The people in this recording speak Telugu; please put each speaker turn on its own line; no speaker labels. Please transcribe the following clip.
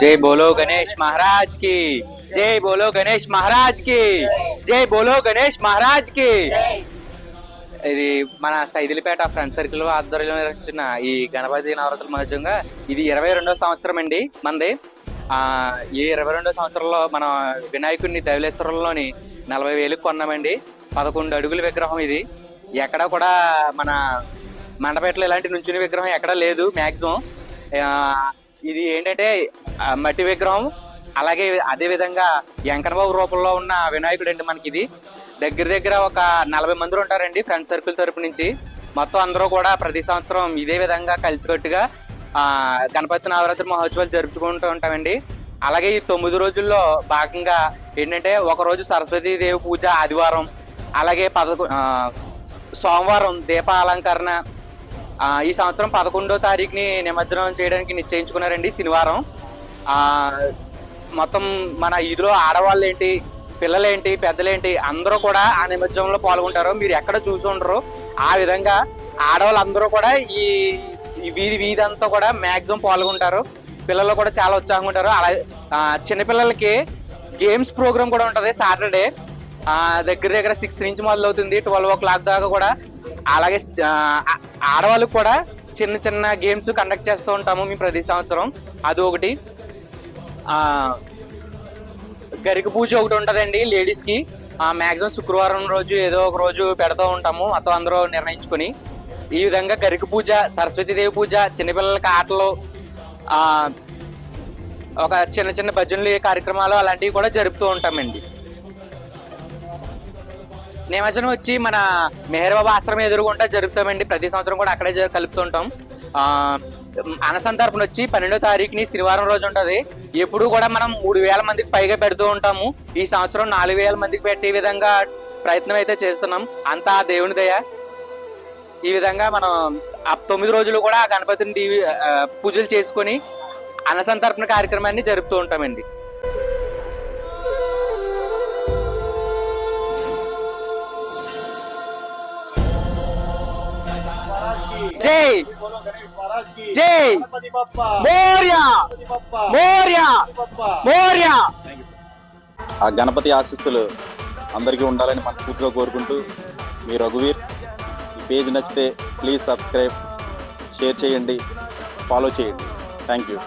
జై బోలో గణేష్ మహారాజ్కి జై బోలో గణేష్ మహారాజ్కి జై బోలో గణేష్ మహారాజ్కి. ఇది మన సైదిలిపేట ఫ్రెండ్ సర్కిల్ ఆధ్వర్యంలో నిర్వహించిన ఈ గణపతి నవరాత్రుల మహోత్సవంగా ఇది ఇరవై రెండో సంవత్సరం అండి మనది ఈ ఇరవై రెండో సంవత్సరంలో మన వినాయకుడిని దైవలేశ్వరంలోని నలభై వేలు కొన్నామండి. పదకొండు అడుగుల విగ్రహం ఇది. ఎక్కడ కూడా మన మండపేటలో ఇలాంటి నుంచుని విగ్రహం ఎక్కడా లేదు మ్యాక్సిమం ఇది ఏంటంటే మట్టి విగ్రహం అలాగే అదే విధంగా వెంకటబాబు రూపంలో ఉన్న వినాయకుడు అండి మనకి ఇది దగ్గర దగ్గర ఒక నలభై మంది ఉంటారండి ఫ్రెండ్ సర్కిల్ తరపు నుంచి. మొత్తం అందరూ కూడా ప్రతి సంవత్సరం ఇదే విధంగా కలిసికట్టుగా గణపతి నవరాత్రి మహోత్సవాలు జరుపుకుంటూ ఉంటామండి. అలాగే ఈ తొమ్మిది రోజుల్లో భాగంగా ఏంటంటే ఒకరోజు సరస్వతీ దేవి పూజ ఆదివారం అలాగే పదకొ సోమవారం దీప అలంకరణ ఈ సంవత్సరం పదకొండో తారీఖుని నిమజ్జనం చేయడానికి నిశ్చయించుకున్నారండి శనివారం. మొత్తం మన ఇదిలో ఆడవాళ్ళు ఏంటి పిల్లలేంటి పెద్దలేంటి అందరూ కూడా ఆ నిమజ్జనంలో పాల్గొంటారు. మీరు ఎక్కడ చూసి ఉండరు. ఆ విధంగా ఆడవాళ్ళందరూ కూడా ఈ ఈ వీధి వీధి అంతా కూడా మ్యాక్సిమం పాల్గొంటారు. పిల్లలు కూడా చాలా ఉత్సాహంగా ఉంటారు. అలా చిన్నపిల్లలకి గేమ్స్ ప్రోగ్రామ్ కూడా ఉంటుంది సాటర్డే. ఆ దగ్గర దగ్గర సిక్స్ నుంచి మొదలవుతుంది ట్వెల్వ్ ఓ క్లాక్ దాకా కూడా. అలాగే ఆడవాళ్ళకు కూడా చిన్న చిన్న గేమ్స్ కండక్ట్ చేస్తూ ఉంటాము మేము ప్రతి సంవత్సరం. అది ఒకటి. గరిక పూజ ఒకటి ఉంటుందండి లేడీస్కి మ్యాక్సిమం శుక్రవారం రోజు ఏదో ఒక రోజు పెడతా ఉంటాము మొత్తం అందరూ నిర్ణయించుకొని. ఈ విధంగా గరిక పూజ సరస్వతీదేవి పూజ చిన్నపిల్లలకి ఆటలు ఒక చిన్న చిన్న భజనలు కార్యక్రమాలు అలాంటివి కూడా జరుపుతూ ఉంటామండి. నిమజ్జనం వచ్చి మన మెహర్ బాబా ఆశ్రమం ఎదురుగుంటా జరుపుతామండి. ప్రతి సంవత్సరం కూడా అక్కడే కలుపుతుంటాం. ఆ అనసంతర్పణ వచ్చి పన్నెండో తారీఖుని శనివారం రోజు ఉంటది. ఎప్పుడు కూడా మనం మూడు వేల మందికి పైగా పెడుతూ ఉంటాము. ఈ సంవత్సరం నాలుగు వేల మందికి పెట్టే విధంగా ప్రయత్నం అయితే చేస్తున్నాం. అంతా దేవుని దయ. ఈ విధంగా మనం ఆ తొమ్మిది రోజులు కూడా గణపతిని పూజలు చేసుకొని అనసంతర్పణ కార్యక్రమాన్ని జరుపుతూ ఉంటామండి. జై. జై. మోర్య. మోర్య. మోర్య.
ఆ గణపతి ఆశీస్సులు అందరికీ ఉండాలని మనస్ఫూర్తిగా కోరుకుంటూ మీ రఘువీర్ ఈ పేజ్ నచ్చితే ప్లీజ్ సబ్స్క్రైబ్ షేర్ చేయండి ఫాలో చేయండి. Thank you.